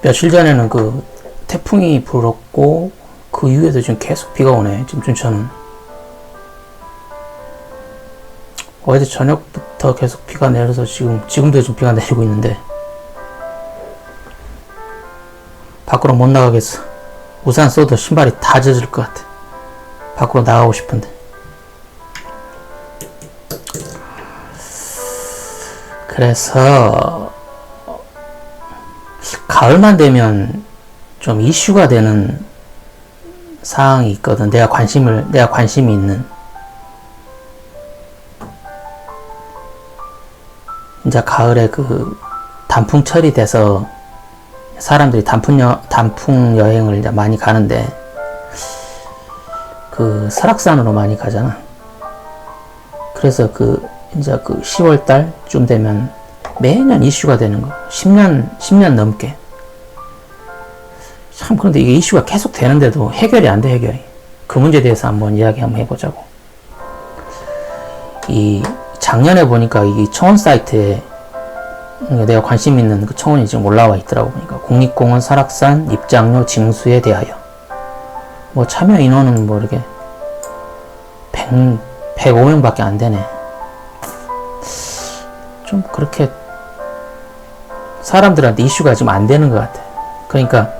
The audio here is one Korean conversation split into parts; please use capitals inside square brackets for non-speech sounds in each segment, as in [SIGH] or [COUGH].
며칠 전에는 그 태풍이 불었고 그 이후에도 지금 계속 비가 오네. 지금 춘천은. 어제 저녁부터 계속 비가 내려서 지금 지금도 지금 비가 내리고 있는데 밖으로 못 나가겠어. 우산 써도 신발이 다 젖을 것 같아. 밖으로 나가고 싶은데. 그래서 가을만 되면 좀 이슈가 되는 사항이 있거든. 내가 관심을 내가 관심이 있는 이제 가을에 그 단풍철이 돼서 사람들이 단풍 여, 단풍 여행을 이제 많이 가는데 그 설악산으로 많이 가잖아. 그래서 그 이제 그 10월 달쯤 되면 매년 이슈가 되는 거. 10년 10년 넘게. 참 그런데 이게 이슈가 계속 되는데도 해결이 안 돼 해결이. 그 문제에 대해서 한번 이야기 한번 해보자고. 이 작년에 보니까 이 청원 사이트에 내가 관심 있는 그 청원이 지금 올라와 있더라고 보니까 국립공원 설악산 입장료 징수에 대하여 뭐 참여 인원은 뭐 이렇게 100, 105명 밖에 안 되네. 좀 그렇게 사람들한테 이슈가 지금 안 되는 것 같아. 그러니까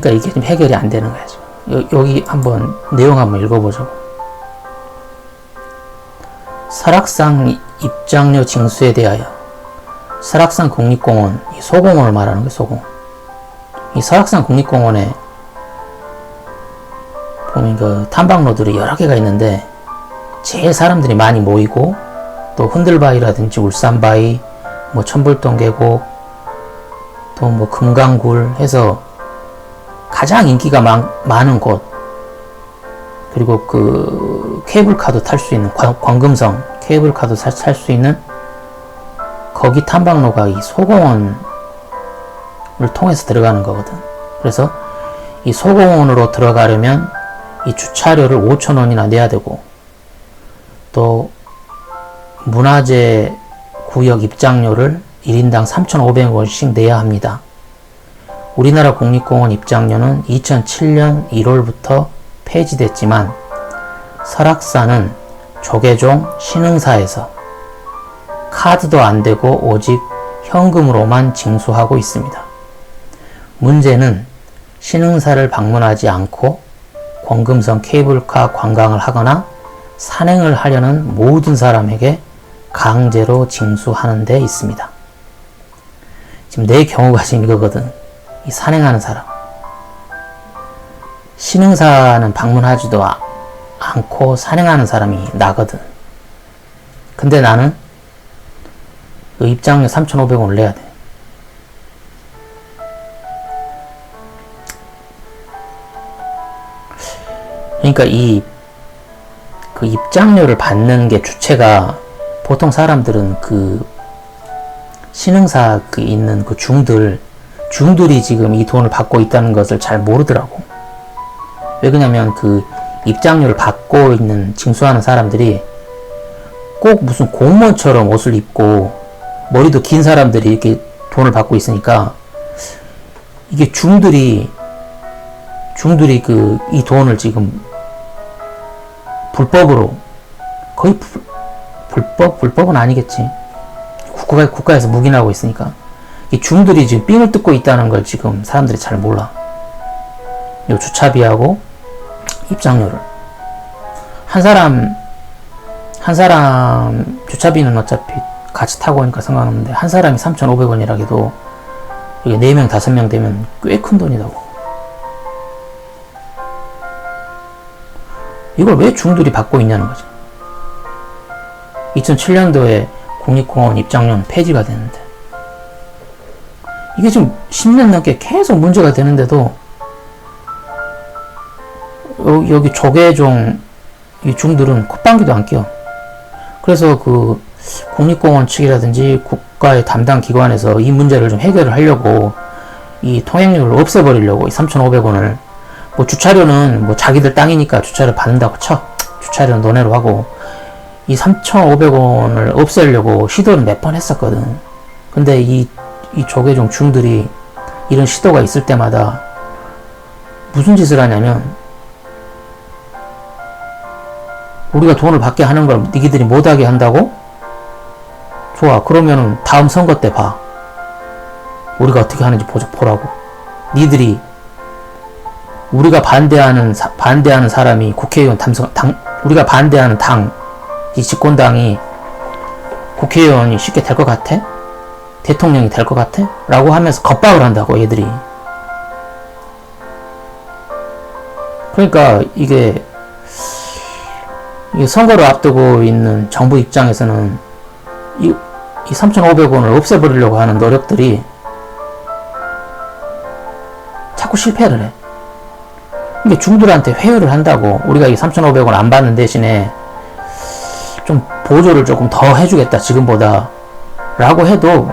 그러니까 이게 좀 해결이 안 되는 지금. 여, 여기 한번 내용 한번 읽어보자고. 설악산 입장료 징수에 대하여 설악산 국립공원, 이 소공원을 말하는 거예요, 소공원. 이 설악산 국립공원에 보면 그 탐방로들이 여러 개가 있는데 제일 사람들이 많이 모이고 또 흔들바위라든지 울산바위, 뭐 천불동 계곡, 또 뭐 금강굴 해서 가장 인기가 많, 많은 곳 그리고 그 케이블카도 탈 수 있는 관, 관금성 케이블카도 탈 수 있는 거기 탐방로가 이 소공원을 통해서 들어가는 거거든. 그래서 이 소공원으로 들어가려면 이 주차료를 5천원이나 내야 되고 또 문화재 구역 입장료를 1인당 3,500원씩 내야 합니다. 우리나라 국립공원 입장료는 2007년 1월부터 폐지됐지만 설악산은 조계종 신흥사에서 카드도 안 되고 오직 현금으로만 징수하고 있습니다. 문제는 신흥사를 방문하지 않고 권금성 케이블카 관광을 하거나 산행을 하려는 모든 사람에게 강제로 징수하는 데 있습니다. 지금 내 경우가 지금 이거거든. 이 산행하는 사람. 신흥사는 방문하지도 않고 산행하는 사람이 나거든. 근데 나는 그 입장료 3,500원을 내야 돼. 그러니까 이 그 입장료를 받는 게 주체가 보통 사람들은 그 신흥사 그 있는 그 중들 중들이 지금 이 돈을 받고 있다는 것을 잘 모르더라고. 왜 그러냐면 그 입장료를 받고 있는 징수하는 사람들이 꼭 무슨 공무원처럼 옷을 입고 머리도 긴 사람들이 이렇게 돈을 받고 있으니까 이게 중들이 중들이 그 이 돈을 지금 불법으로 거의 불, 불법 불법은 아니겠지 국가 국가에서 묵인하고 있으니까 이 중들이 지금 삥을 뜯고 있다는 걸 지금 사람들이 잘 몰라. 요 주차비하고 입장료를 한 사람 한 사람 주차비는 어차피 같이 타고 오니까 상관없는데 한 사람이 3,500원이라 해도 이게 4명, 5명 되면 꽤 큰 돈이라고. 이걸 왜 중들이 받고 있냐는 거지. 2007년도에 국립공원 입장료는 폐지가 됐는데 이게 지금 10년 넘게 계속 문제가 되는데도 여기 조계종 이 중들은 콧방귀도 안 껴. 그래서 그 국립공원 측이라든지 국가의 담당 기관에서 이 문제를 좀 해결을 하려고 이 통행료를 없애버리려고 이 3,500원을 뭐 주차료는 뭐 자기들 땅이니까 주차료 받는다고 쳐. 주차료는 너네로 하고 이 3,500원을 없애려고 시도를 몇 번 했었거든. 근데 이 이 조계종 중들이 이런 시도가 있을 때마다 무슨 짓을 하냐면 우리가 돈을 받게 하는 걸 니기들이 못하게 한다고? 좋아. 그러면은 다음 선거 때 봐. 우리가 어떻게 하는지 보자, 보라고. 니들이 우리가 반대하는 사- 반대하는 사람이 국회의원 탐성 당 우리가 반대하는 당이 집권당이 국회의원이 쉽게 될 것 같아? 대통령이 될 것 같아? 라고 하면서 겁박을 한다고 얘들이. 그러니까 이게 이게 선거를 앞두고 있는 정부 입장에서는 이, 이 3,500원을 없애버리려고 하는 노력들이 자꾸 실패를 해. 이게 중들한테 회유를 한다고 우리가 이 3,500원 안 받는 대신에 좀 보조를 조금 더 해주겠다 지금보다 라고 해도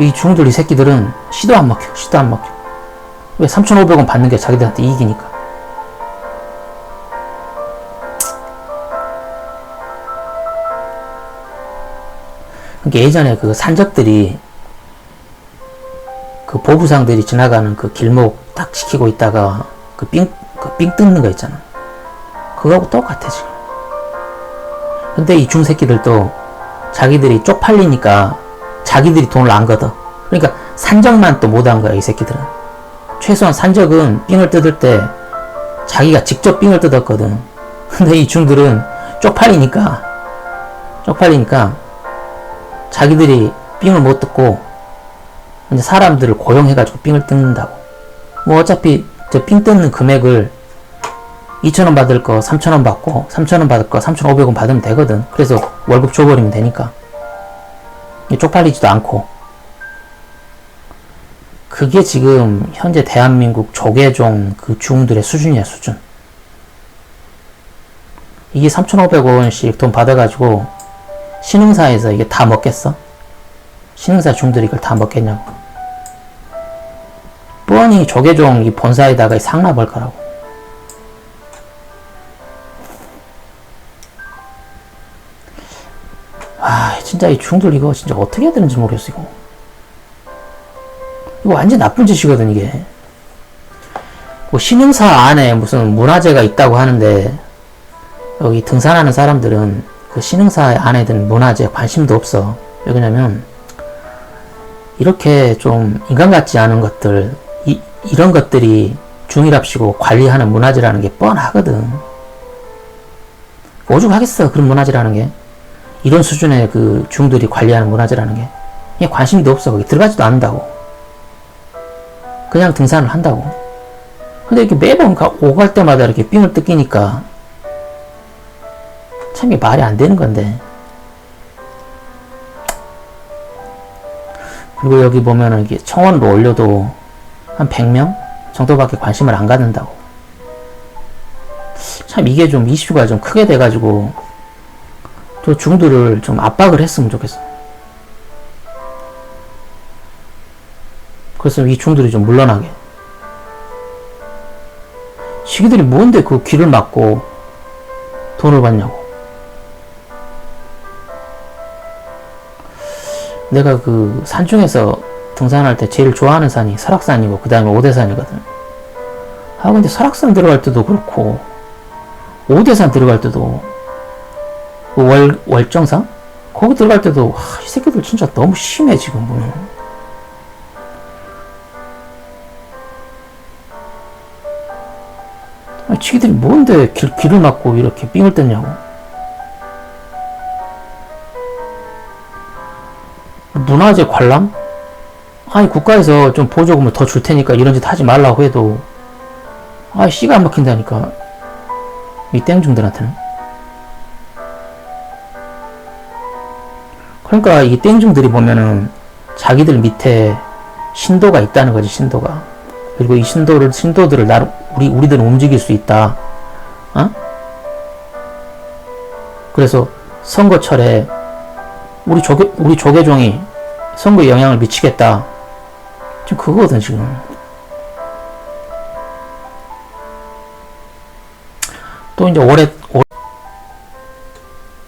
이 중들 이 새끼들은 시도 안 먹혀 시도 안 먹혀 왜 3,500원 받는 게 자기들한테 이익이니까 그러니까 예전에 그 산적들이 그 보부상들이 지나가는 그 길목 딱 지키고 있다가 그 삥, 그 삥 뜯는 거 있잖아. 그거하고 똑같아, 지금. 근데 이 중 새끼들도 자기들이 쪽팔리니까 자기들이 돈을 안 걷어. 그러니까 산적만 또 못한 거야, 이 새끼들은. 최소한 산적은 삥을 뜯을 때 자기가 직접 삥을 뜯었거든. [LAUGHS] 근데 이 중들은 쪽팔리니까, 쪽팔리니까 자기들이 삥을 못 뜯고 이제 사람들을 고용해가지고 삥을 뜯는다고. 뭐 어차피 저 삥 뜯는 금액을 2,000원 받을 거 3,000원 받고 3,000원 받을 거 3,500원 받으면 되거든. 그래서 월급 줘버리면 되니까. 쪽팔리지도 않고. 그게 지금 현재 대한민국 조계종 그 중들의 수준이야, 수준. 이게 3,500원씩 돈 받아가지고 신흥사에서 이게 다 먹겠어? 신흥사 중들이 이걸 다 먹겠냐고. 뻔히 조계종 이 본사에다가 이 상납할 거라고. 진짜 이 중들 이거 진짜 어떻게 해야 되는지 모르겠어, 이거. 이거 완전 나쁜 짓이거든, 이게. 뭐 신흥사 안에 무슨 문화재가 있다고 하는데, 여기 등산하는 사람들은 그 신흥사 안에 든 문화재에 관심도 없어. 왜 그러냐면, 이렇게 좀 인간 같지 않은 것들, 이, 이런 것들이 중일합시고 관리하는 문화재라는 게 뻔하거든. 오죽하겠어, 그런 문화재라는 게. 이런 수준의 그 중들이 관리하는 문화재라는 게. 그냥 관심도 없어. 거기 들어가지도 않는다고. 그냥 등산을 한다고. 근데 이렇게 매번 가- 오갈 때마다 이렇게 삥을 뜯기니까 참 이게 말이 안 되는 건데. 그리고 여기 보면은 이게 청원으로 올려도 한 100명 정도밖에 관심을 안 갖는다고. 참 이게 좀 이슈가 좀 크게 돼가지고 저 중들을 좀 압박을 했으면 좋겠어. 그래서 이 중들이 좀 물러나게. 시기들이 뭔데 그 길을 막고 돈을 받냐고. 내가 그 산 중에서 등산할 때 제일 좋아하는 산이 설악산이고 그 다음에 오대산이거든. 아 근데 설악산 들어갈 때도 그렇고 오대산 들어갈 때도 그 월, 월정산? 거기 들어갈 때도 하, 이 새끼들 진짜 너무 심해 지금 보면 아, 지기들이 뭔데 길, 길을 막고 이렇게 삥을 뜯냐고. 문화재 관람? 아니 국가에서 좀 보조금을 더 줄 테니까 이런 짓 하지 말라고 해도. 아 씨가 안 막힌다니까. 이 땡중들한테는 그러니까 이 땡중들이 보면은 자기들 밑에 신도가 있다는 거지 신도가. 그리고 이 신도를 신도들을 나름 우리 우리들은 움직일 수 있다. 어? 그래서 선거철에 우리 조계 우리 조계종이 선거에 영향을 미치겠다. 지금 그거거든 지금. 또 이제 올해 올-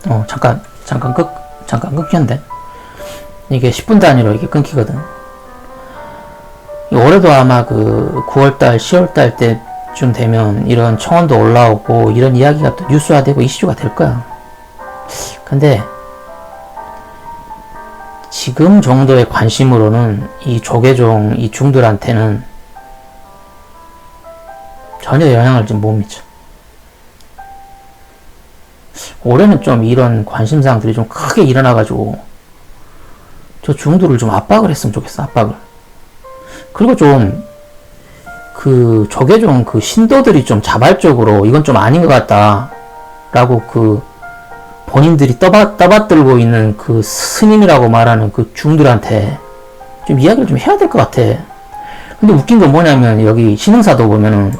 어 잠깐 잠깐 끊 잠깐 끊겼는데 이게 10분 단위로 이게 끊기거든 올해도 아마 그 9월달, 10월달 때쯤 되면 이런 청원도 올라오고 이런 이야기가 또 뉴스화되고 이슈가 될 거야. 근데 지금 정도의 관심으로는 이 조계종 이 중들한테는 전혀 영향을 좀못 미쳐. 올해는 좀 이런 관심사항들이 좀 크게 일어나가지고 저 중들을 좀 압박을 했으면 좋겠어 압박을. 그리고 좀 그 조계종 그 신도들이 좀 자발적으로 이건 좀 아닌 것 같다 라고 그 본인들이 떠받, 떠받들고 있는 그 스님이라고 말하는 그 중들한테 좀 이야기를 좀 해야 될 것 같아. 근데 웃긴 건 뭐냐면 여기 신흥사도 보면은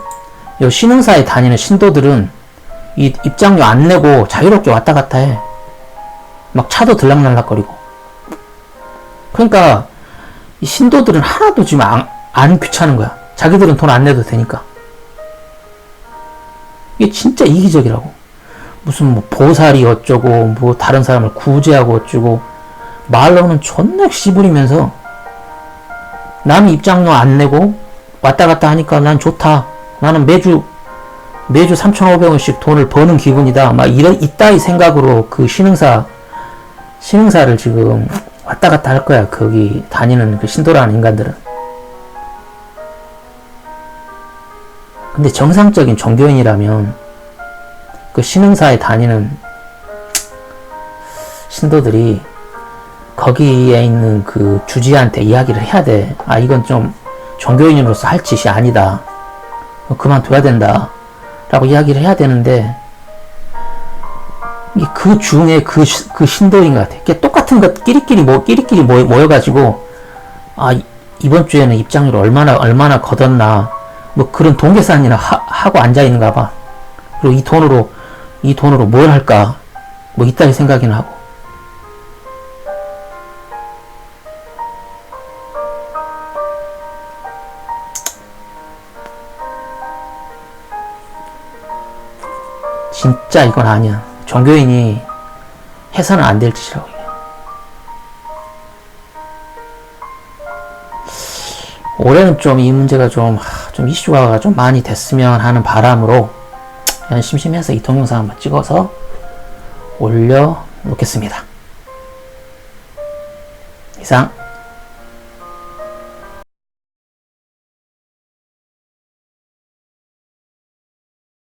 이 신흥사에 다니는 신도들은 이 입장료 안 내고 자유롭게 왔다 갔다 해. 막 차도 들락날락거리고. 그러니까 이 신도들은 하나도 지금 안, 안 귀찮은 거야. 자기들은 돈 안 내도 되니까. 이게 진짜 이기적이라고. 무슨 뭐 보살이 어쩌고 뭐 다른 사람을 구제하고 어쩌고 말로는 존나 씨부리면서 남이 입장료 안 내고 왔다 갔다 하니까 난 좋다. 나는 매주 매주 3,500원씩 돈을 버는 기분이다. 막 이런 이따위 생각으로 그 신흥사 신흥사를 지금 왔다 갔다 할 거야. 거기 다니는 그 신도라는 인간들은. 근데 정상적인 종교인이라면 그 신흥사에 다니는 신도들이 거기에 있는 그 주지한테 이야기를 해야 돼. 아, 이건 좀 종교인으로서 할 짓이 아니다. 그만둬야 된다. 라고 이야기를 해야 되는데, 이그 중에 그, 시- 그 신도인 것 같아. 이게 똑같은 것, 끼리끼리 모, 끼리끼리 모여, 모여가지고, 아, 이- 이번 주에는 입장료를 얼마나, 얼마나 걷었나, 뭐 그런 동계산이나 하, 하고 앉아 있는가 봐. 그리고 이 돈으로, 이 돈으로 뭘 할까, 뭐 이따위 생각이나 하고. 진짜 이건 아니야. 종교인이 해서는 안 될 짓이라고. 올해는 좀 이 문제가 좀, 하, 좀 이슈가 좀 많이 됐으면 하는 바람으로 그냥 심심해서 이 동영상 한번 찍어서 올려놓겠습니다. 이상